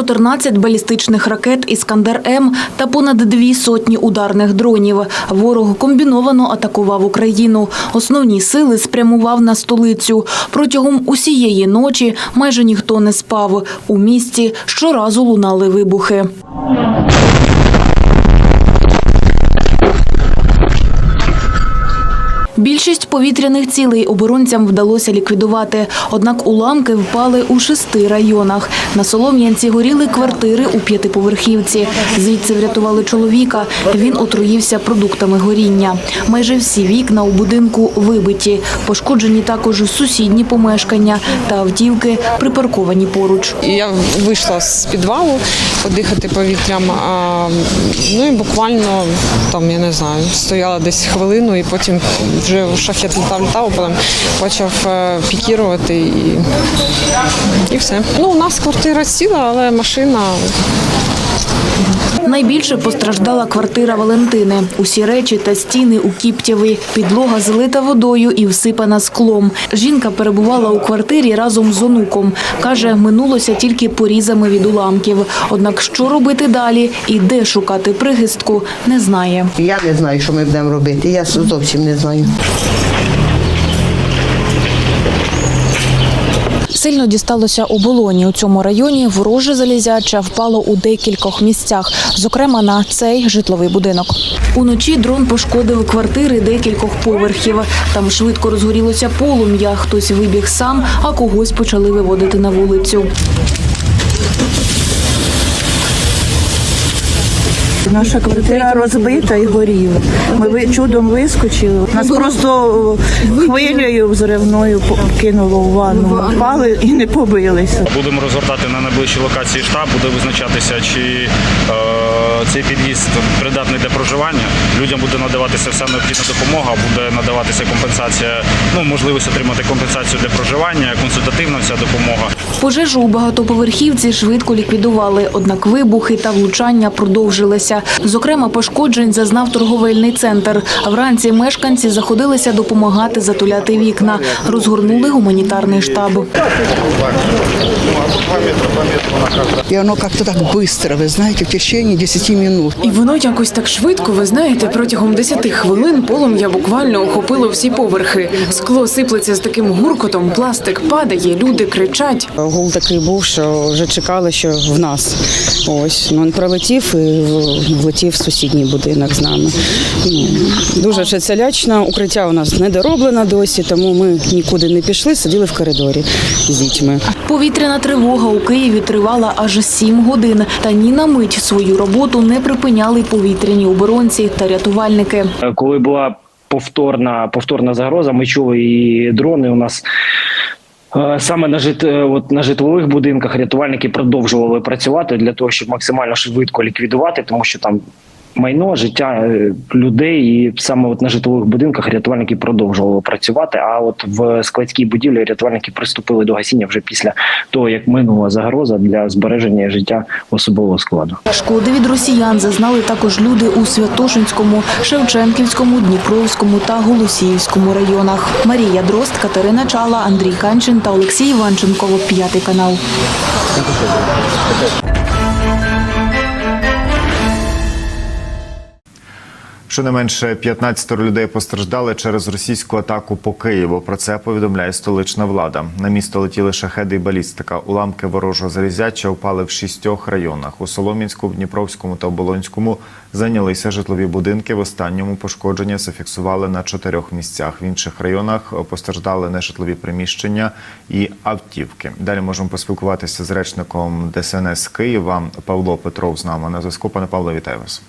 14 балістичних ракет «Іскандер М» та понад дві сотні ударних дронів. Ворог комбіновано атакував Україну. Основні сили спрямував на столицю. Протягом усієї ночі майже ніхто не спав. У місті щоразу лунали вибухи. Більшість повітряних цілей оборонцям вдалося ліквідувати, однак уламки впали у шести районах. На Солом'янці горіли квартири у п'ятиповерхівці. Звідси врятували чоловіка. Він отруївся продуктами горіння. Майже всі вікна у будинку вибиті. Пошкоджені також сусідні помешкання та автівки, припарковані поруч. Я вийшла з підвалу подихати повітрям. Ну і буквально там, я не знаю, стояла десь хвилину, і потім вже шахет літав, літав, потім почав е, пікірувати і, і все. Ну, у нас квартира сіла, але машина Найбільше постраждала квартира Валентини. Усі речі та стіни у Кіптєві. Підлога злита водою і всипана склом. Жінка перебувала у квартирі разом з онуком. Каже, минулося тільки порізами від уламків. Однак що робити далі і де шукати прихистку, не знає. Я не знаю, що ми будемо робити. Я зовсім не знаю. Сильно дісталося оболоні. У цьому районі вороже залізяча впало у декількох місцях, зокрема на цей житловий будинок. Уночі дрон пошкодив квартири декількох поверхів. Там швидко розгорілося полум'я. Хтось вибіг сам, а когось почали виводити на вулицю. Наша квартира розбита і горіла. Ми ви- чудом вискочили. Нас просто хвилею взривною кинуло в ванну. Впали і не побилися. Будемо розгортати на найближчій локації штаб, буде визначатися, чи е, цей під'їзд придатний для проживання. Людям буде надаватися вся необхідна допомога, буде надаватися компенсація, ну можливість отримати компенсацію для проживання, консультативна вся допомога. Пожежу у багатоповерхівці швидко ліквідували, однак вибухи та влучання продовжилися. Зокрема, пошкоджень зазнав торговельний центр. Вранці мешканці заходилися допомагати затуляти вікна. Розгорнули гуманітарний штаб. И оно как-то так быстро, вы знаете, в течение 10 минут. І воно якось так швидко, ви знаєте, протягом 10 хвилин полум'я буквально охопило всі поверхи. Скло сиплеться з таким гуркотом, пластик падає, люди кричать. Гул такий був, що вже чекали, що в нас. Ось ну він пролетів і влетів в сусідній будинок з нами. Ну, дуже ще це лячно. Укриття у нас не дороблено досі, тому ми нікуди не пішли, сиділи в коридорі з дітьми. Повітряна тривога у Києві тривала аж сім годин. Та ні на мить свою роботу не припиняли повітряні оборонці та рятувальники. коли була повторна повторна загроза, ми чули і дрони у нас. е, Саме на жит, е, от на житлових будинках рятувальники продовжували працювати для того, щоб максимально швидко ліквідувати, тому що там майно, життя е, людей, і саме от на житлових будинках рятувальники продовжували працювати. А от в складській будівлі рятувальники приступили до гасіння вже після того, як минула загроза для збереження життя особового складу. Шкоди від росіян зазнали також люди у Святошинському, Шевченківському, Дніпровському та Голосіївському районах. Марія Дрозд, Катерина Чала, Андрій Канчин та Олексій Іванченко. П'ятий канал. Щонайменше 15 людей постраждали через російську атаку по Києву. Про це повідомляє столична влада. На місто летіли шахеди і балістика. Уламки ворожого залізяча впали в шістьох районах. У Солом'янську, Дніпровському та Оболонському зайнялися житлові будинки. В останньому пошкодження зафіксували на чотирьох місцях. В інших районах постраждали нежитлові приміщення і автівки. Далі можемо поспілкуватися з речником ДСНС Києва Павло Петров з нами на зв'язку. Пане Павло, вітаю вас.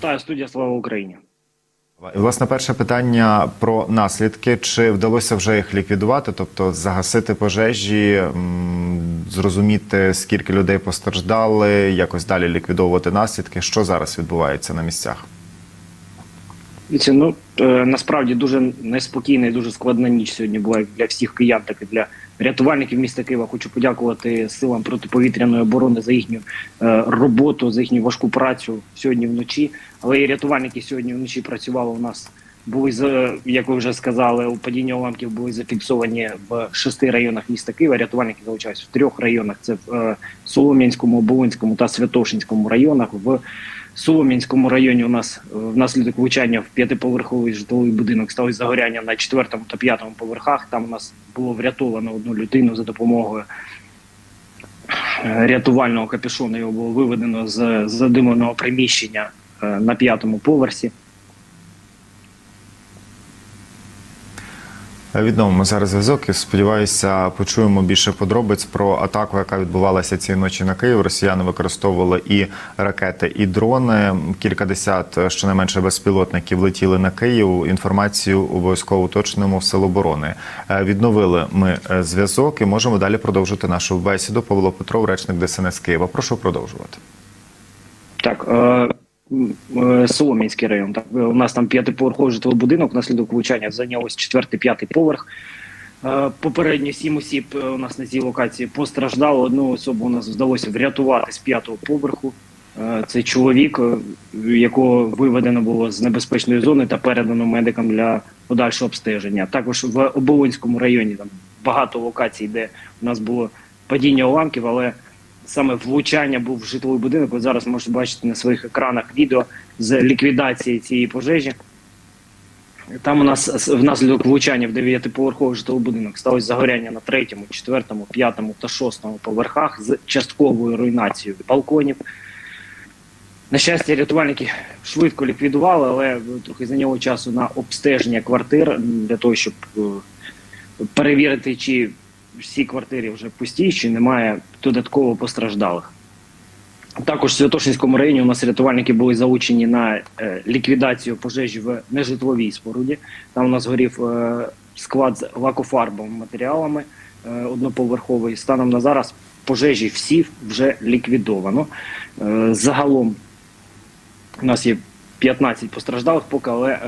Та студія Слава Україні. Власне, перше питання про наслідки. Чи вдалося вже їх ліквідувати, тобто загасити пожежі, зрозуміти, скільки людей постраждали, якось далі ліквідовувати наслідки? Що зараз відбувається на місцях? Ну е, насправді дуже неспокійна і дуже складна ніч сьогодні була для всіх киян, так і для рятувальників міста Києва. Хочу подякувати силам протиповітряної оборони за їхню е, роботу, за їхню важку працю сьогодні вночі. Але і рятувальники сьогодні вночі працювали у нас були як ви вже сказали, падіння уламків були зафіксовані в шести районах міста Києва. Рятувальники залучаються в трьох районах: це в е, Солом'янському, Оболонському та Святошинському районах. В Солом'янському районі у нас е, внаслідок влучання в п'ятиповерховий житловий будинок сталося загоряння на четвертому та п'ятому поверхах. Там у нас було врятовано одну людину за допомогою е, рятувального капюшону. Його було виведено з задимленого приміщення на п'ятому поверсі. Відновимо зараз зв'язок і сподіваюся, почуємо більше подробиць про атаку, яка відбувалася цієї ночі на Київ. Росіяни використовували і ракети, і дрони. Кількадесят щонайменше безпілотників летіли на Київ. Інформацію обов'язково уточнимо в Сил оборони. Е, Відновили ми е, зв'язок і можемо далі продовжити нашу бесіду. Павло Петров, речник ДСНС Києва. Прошу продовжувати. Так, е, е, Солом'янський район. Так, Е, у нас там п'ятиповерховий житловий будинок. Внаслідок влучання зайнялось четвертий, п'ятий поверх. Е, Попередньо сім осіб у нас на цій локації постраждало. Одну особу у нас вдалося врятувати з п'ятого поверху. Це чоловік, якого виведено було з небезпечної зони та передано медикам для подальшого обстеження. Також в Оболонському районі там багато локацій, де у нас було падіння уламків, але саме влучання був в житловий будинок. Ви зараз можете бачити на своїх екранах відео з ліквідації цієї пожежі. Там у нас внаслідок влучання в дев'ятиповерховий житловий будинок сталося загоряння на третьому, четвертому, п'ятому та шостому поверхах з частковою руйнацією балконів. На щастя, рятувальники швидко ліквідували, але трохи зайняло часу на обстеження квартир для того, щоб е, перевірити, чи всі квартири вже пусті, чи немає додатково постраждалих. Також в Святошинському районі у нас рятувальники були залучені на е, ліквідацію пожежі в нежитловій споруді. Там у нас горів е, склад з лакофарбовими матеріалами е, одноповерховий. Станом на зараз пожежі всі вже ліквідовано. Загалом у нас є 15 постраждалих поки, але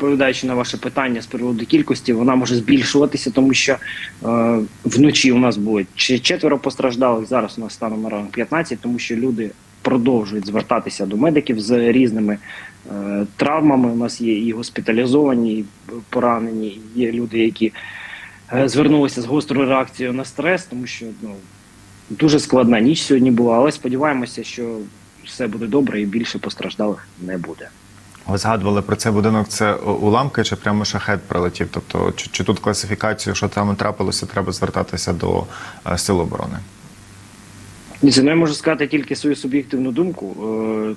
відповідаючи на ваше питання з приводу кількості, вона може збільшуватися, тому що е, вночі у нас було четверо постраждалих. Зараз у нас станом на ранок 15, тому що люди продовжують звертатися до медиків з різними е, травмами. У нас є і госпіталізовані, і поранені, є люди, які е, звернулися з гострою реакцією на стрес, тому що ну, дуже складна ніч сьогодні була, але сподіваємося, що все буде добре і більше постраждалих не буде. Ви згадували про цей будинок. Це уламки чи прямо шахет прилетів? Тобто, чи, чи тут класифікацію, що там трапилося, треба звертатися до е, сил оборони? Ні, ну, я можу сказати тільки свою суб'єктивну думку. Е,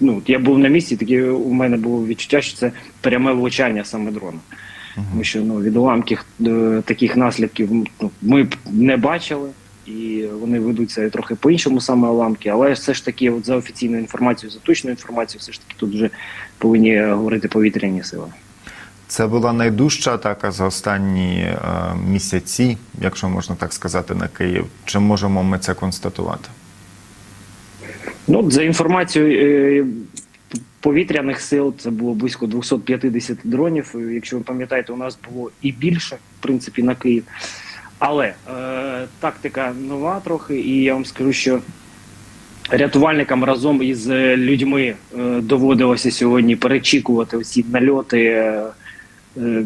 ну, я був на місці, таке у мене було відчуття, що це пряме влучання саме дрона. Тому що ну, від уламків е, таких наслідків ну, ми б не бачили, і вони ведуться трохи по-іншому саме уламки, але все ж таки, от за офіційною інформацією, за точною інформацією, все ж таки тут вже повинні е, говорити повітряні сили. Це була найдужча атака за останні е, місяці, якщо можна так сказати, на Київ. Чи можемо ми це констатувати? Ну, за інформацією е, повітряних сил, це було близько 250 дронів. Якщо ви пам'ятаєте, у нас було і більше, в принципі, на Київ. Але е, тактика нова трохи, і я вам скажу, що рятувальникам разом із людьми е, доводилося сьогодні перечікувати оці нальоти. Е, е,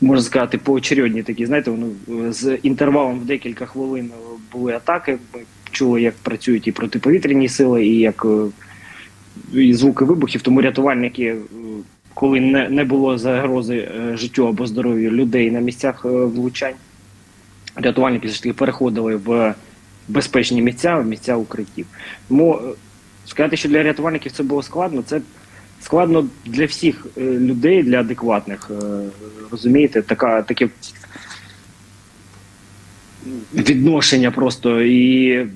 Можна сказати, поочередні такі, знаєте, воно е, з інтервалом в декілька хвилин були атаки. Ми чули, як працюють і протиповітряні сили, і як е, і звуки вибухів. Тому рятувальники, е, коли не, не було загрози життю або здоров'ю людей на місцях влучань, рятувальники все ж таки переходили в безпечні місця, в місця укриттів. Тому е, сказати, що для рятувальників це було складно, це складно для всіх е, людей, для адекватних. е, Розумієте, така таке відношення просто і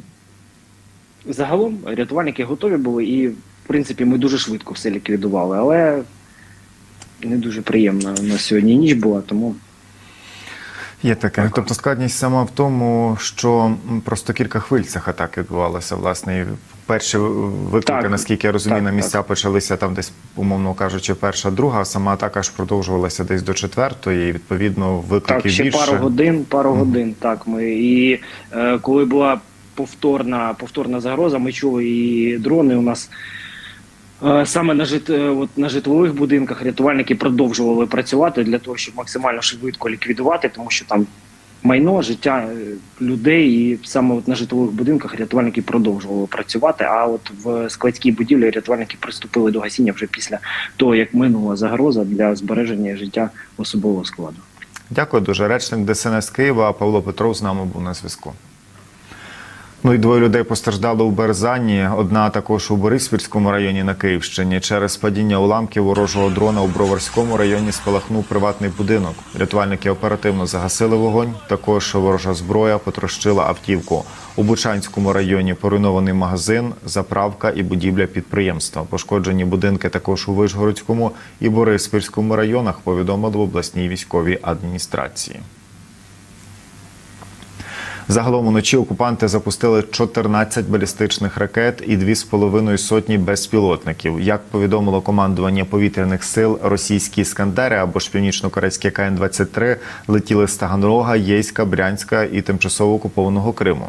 загалом рятувальники готові були, і в принципі ми дуже швидко все ліквідували, але не дуже приємна на сьогодні ніч була, тому. Є таке. Тобто складність сама в тому, що просто кілька хвиль цих атак відбувалося. Власне, і перші виклики, Так, наскільки я розумію, так, на місця почалися там десь, умовно кажучи, перша, друга. а Сама атака ж продовжувалася десь до четвертої. І відповідно викликів Так, ще більше. пару годин, пару годин. Так ми і е, коли була повторна повторна загроза, ми чули і дрони у нас Саме на жит е, от на житлових будинках рятувальники продовжували працювати для того, щоб максимально швидко ліквідувати, тому що там майно, життя е, людей, і саме от на житлових будинках рятувальники продовжували працювати. А от в складській будівлі рятувальники приступили до гасіння вже після того, як минула загроза для збереження життя особового складу. Дякую дуже. Речник ДСНС Києва Павло Петров з нами був на зв'язку. Ну і двоє людей постраждали у Берзані. Одна також у Бориспільському районі на Київщині. Через падіння уламків ворожого дрона у Броварському районі спалахнув приватний будинок. Рятувальники оперативно загасили вогонь. Також ворожа зброя потрощила автівку. У Бучанському районі поруйнований магазин, заправка і будівля підприємства. Пошкоджені будинки також у Вишгородському і Бориспільському районах. Повідомили в обласній військовій адміністрації. Загалом уночі окупанти запустили 14 балістичних ракет і 2,5 сотні безпілотників. Як повідомило командування повітряних сил, російські іскандери або ж північно-корейські КН-23 летіли з Таганрога, Єйська, Брянська і тимчасово окупованого Криму.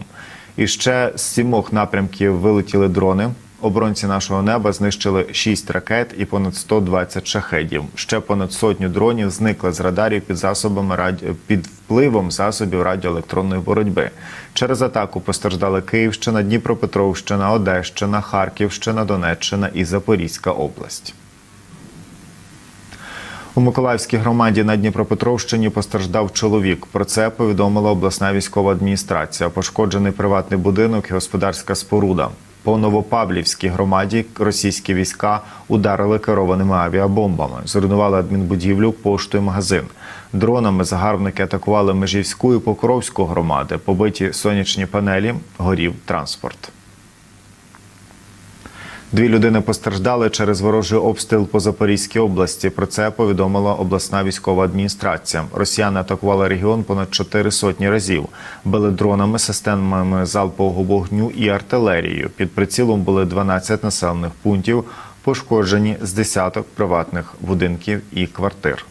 І ще з сімох напрямків вилетіли дрони. Оборонці нашого неба знищили 6 ракет і понад 120 шахедів. Ще понад сотню дронів зникли з радарів під засобами раді... під впливом засобів радіоелектронної боротьби. Через атаку постраждали Київщина, Дніпропетровщина, Одещина, Харківщина, Донеччина і Запорізька область. У Миколаївській громаді на Дніпропетровщині постраждав чоловік. Про це повідомила обласна військова адміністрація. Пошкоджений приватний будинок і господарська споруда. По Новопавлівській громаді російські війська ударили керованими авіабомбами, зруйнували адмінбудівлю, пошту і магазин. Дронами загарбники атакували Межівську і Покровську громади. Побиті сонячні панелі, горів транспорт. Дві людини постраждали через ворожий обстріл по Запорізькій області. Про це повідомила обласна військова адміністрація. Росіяни атакували регіон понад чотири сотні разів. Били дронами, системами залпового вогню і артилерією. Під прицілом були 12 населених пунктів, пошкоджені з десяток приватних будинків і квартир.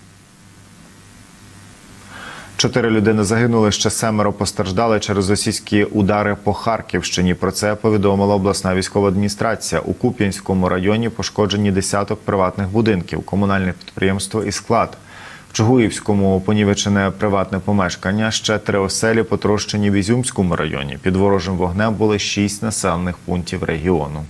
Чотири людини загинули, ще семеро постраждали через російські удари по Харківщині. Про це повідомила обласна військова адміністрація. У Куп'янському районі пошкоджені десяток приватних будинків, комунальне підприємство і склад. В Чугуївському понівечене приватне помешкання. Ще три оселі потрощені в Ізюмському районі. Під ворожим вогнем були шість населених пунктів регіону.